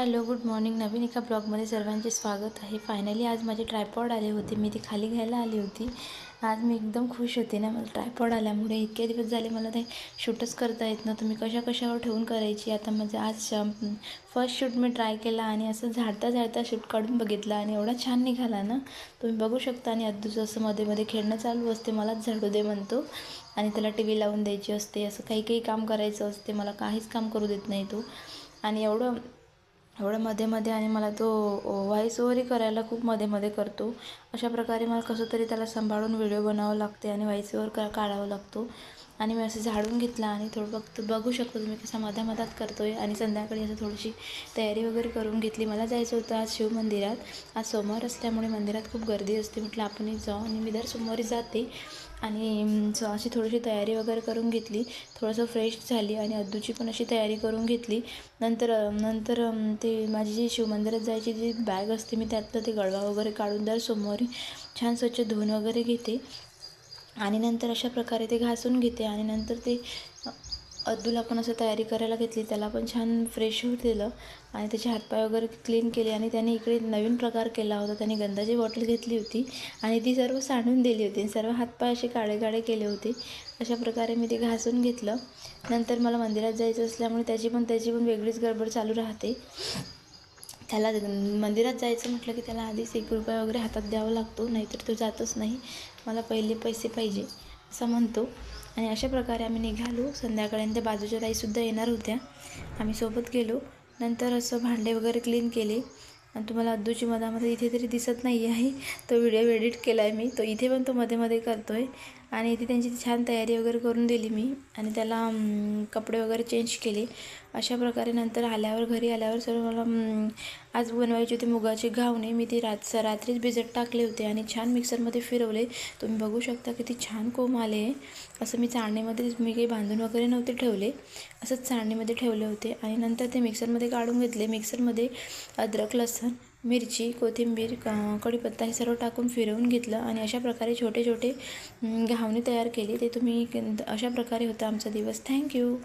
Hello good morning. नवीन एका ब्लॉगमध्ये सर्वांचे स्वागत आहे. फायनली आज माझे ट्रायपॉड आले होते. मी ती खाली घ्यायला आली होती. आज मी एकदम खुश होते ना. मला ट्रायपॉड आल्यामुळे इतके दिवस झाले मला ते शूटच करता येत ना तुम्ही कशा कशावर ठेवून करायची? आता माझं आज फर्स्ट शूट मी ट्राय केला आणि असं झाडता झाडता शूट काढून बघितला आणि एवढा छान निघाला ना. तुम्ही बघू शकता आणि अद्दूचं असं मध्ये मध्ये खेळणं चालू असते मलाच झाडू दे म्हणतो. आणि त्याला टी व्ही लावून द्यायची असते. असं काही काही काम करायचं असते. मला काहीच काम करू देत नाही तो. आणि एवढं एवढं मध्ये मध्ये आणि मला तो व्हॉईस ओव्हरही करायला खूप मध्ये मध्ये करतो. अशा प्रकारे मला कसं तरी त्याला सांभाळून व्हिडिओ बनावं लागते आणि व्हॉईस ओव्हर का काढावं लागतो. आणि मी असं झाडून घेतला आणि थोडं फक्त बघू शकतो तुम्ही कसा मधा मधात करतो आहे आणि संध्याकाळी असं थोडीशी तयारी वगैरे करून घेतली. मला जायचं होतं आज शिवमंदिरात आज सोमवार असल्यामुळे मंदिरात खूप गर्दी असते. म्हटलं आपणही जाऊ आणि मी दर सोमवारी जाते. आणि अशी थोडीशी तयारी वगैरे करून घेतली. थोडंसं फ्रेश झाली आणि अद्दूची पण अशी तयारी करून घेतली. नंतर नंतर ते माझी जी शिवमंदिरात जायची जी बॅग असते मी त्यातलं ते गळवा वगैरे काढून दर सोमवारी छान स्वच्छ धुवून वगैरे घेते. आणि नंतर अशा प्रकारे ते घासून घेते आणि नंतर ते अद्दूला पण असं तयारी करायला घेतली त्याला पण छान फ्रेश होऊ दिलं आणि त्याचे हातपाय वगैरे क्लीन केले आणि त्याने इकडे नवीन प्रकार केला होता. त्याने गंधाची बॉटल घेतली होती आणि ती सर्व सांडून दिली होती सर्व हातपाय असे काळे काळे केले होते. अशा प्रकारे मी ते घासून घेतलं. नंतर मला मंदिरात जायचं असल्यामुळे त्याची पण त्याची पण वेगळीच गडबड चालू राहते. त्याला मंदिरात जायचं म्हटलं की त्याला आधीच एक रुपया वगैरे हातात द्यावा लागतो नाहीतर तो जातच नाही. मला पहिले पैसे पाहिजे असं म्हणतो. आणि अशा प्रकारे आम्ही निघालो. संध्याकाळी त्या बाजूच्या ताईसुद्धा येणार होत्या. आम्ही सोबत गेलो. नंतर असं भांडे वगैरे क्लीन केले. आणि तुम्हाला अद्दूची मधामध्ये इथे तरी दिसत नाही आहे तो व्हिडिओ एडिट केला आहे मी. तो इथे पण तो मध्ये मध्ये करतो आहे आणि ती त्यांची छान तयारी वगैरे करून दिली मी. आणि त्याला कपडे वगैरे चेंज केले. अशा प्रकारे नंतर आल्यावर घरी आल्यावर सर्व मला आज बनवायची होती मुगाची घावणे. मी ती रात रात्रीच भिजत टाकले होते आणि छान मिक्सरमध्ये फिरवले. तुम्ही बघू शकता किती छान कोंब आले आहे. असं मी चाळणीमध्ये मी काही बांधून वगैरे नव्हते ठेवले. असंच चाळणीमध्ये ठेवले होते. आणि नंतर ते मिक्सरमध्ये काढून घेतले. मिक्सरमध्ये अद्रक लसण मिरची कोथिंबीर कढीपत्ता हे सर्व टाकून फिरवून घेतलं आणि अशा प्रकारे छोटे छोटे घावणे तयार केले. ते तुम्ही अशा प्रकारे होता आमचा दिवस. थँक्यू